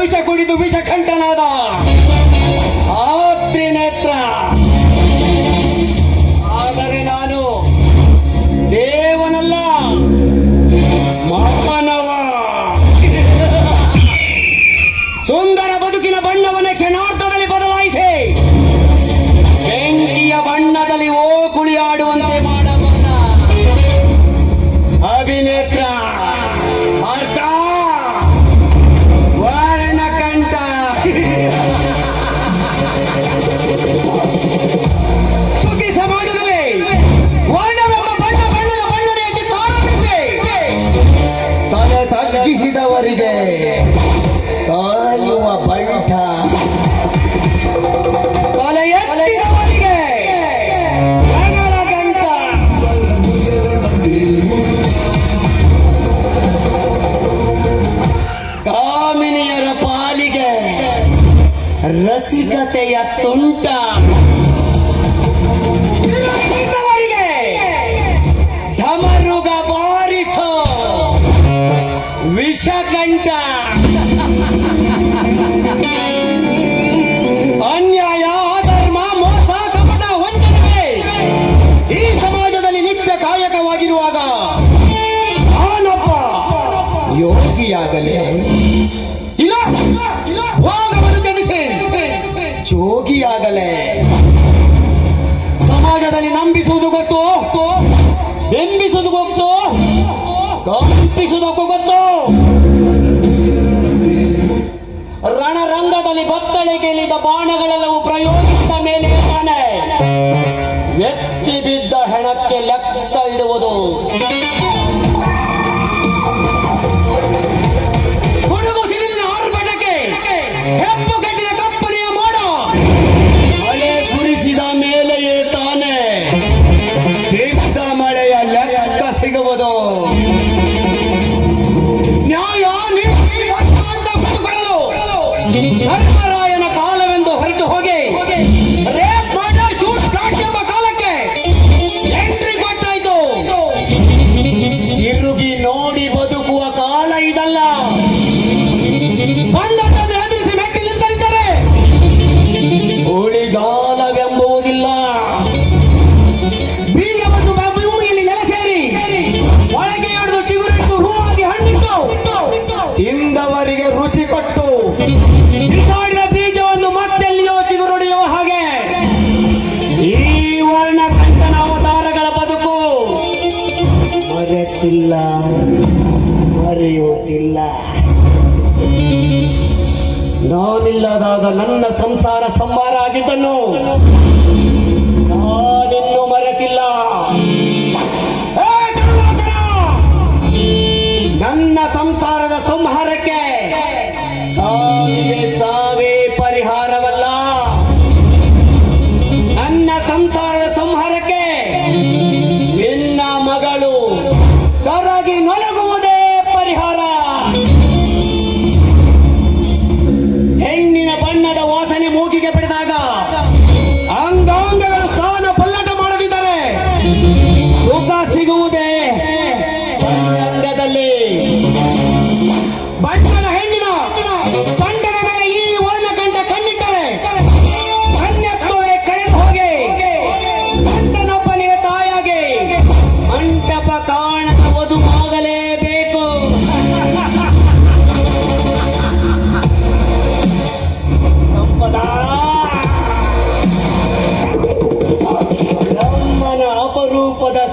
ವಿಷ ಕುಡಿದು ವಿಷ ಕಂಠನಾದ ರಸಿಕತೆಯ ತುಂಟ. ಢಮರುಗ ಬಾರಿಸೋ. ವಿಷಗಂಟ ಜೋಗಿಯಾಗಲೇ ಸಮಾಜದಲ್ಲಿ ನಂಬಿಸುವುದು ಗೊತ್ತು? ಬೆಂಬಿಸುವುದು ಗೊತ್ತು? ಕಂಪಿಸುವುದಕ್ಕೂ ಗೊತ್ತು? ರಣರಂಗದಲ್ಲಿ ಬತ್ತಳಿಕೆಯಲ್ಲಿದ್ದ ಬಾಣಗಳೆಲ್ಲವೂ ಪ್ರಯೋಗಿಸಿದ ಮೇಲೆ ತಾನೆ. ಎತ್ತಿ ಬಿದ್ದ ಹೆಣಕ್ಕೆ ಲೆಕ್ಕ ಮರೆಯುತ್ತಿಲ್ಲ ಮರೆಯುತ್ತಿಲ್ಲ ನಾನಿಲ್ಲದಾದ ನನ್ನ ಸಂಸಾರ ಸಂಹಾರ ಆಗಿದ್ದನು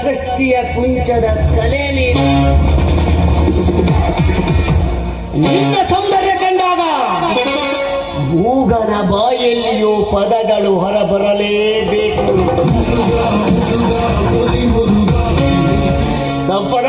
ಸೃಷ್ಟಿಯ ಕುಂಚದ ಕಲೆ ನಿನ್ನ ಸೌಂದರ್ಯ ಕಂಡಾಗ ಮೂಗನ ಬಾಯಲ್ಲಿಯೂ ಪದಗಳು ಹೊರಬರಲೇಬೇಕು. ಸಪ್ಪಡ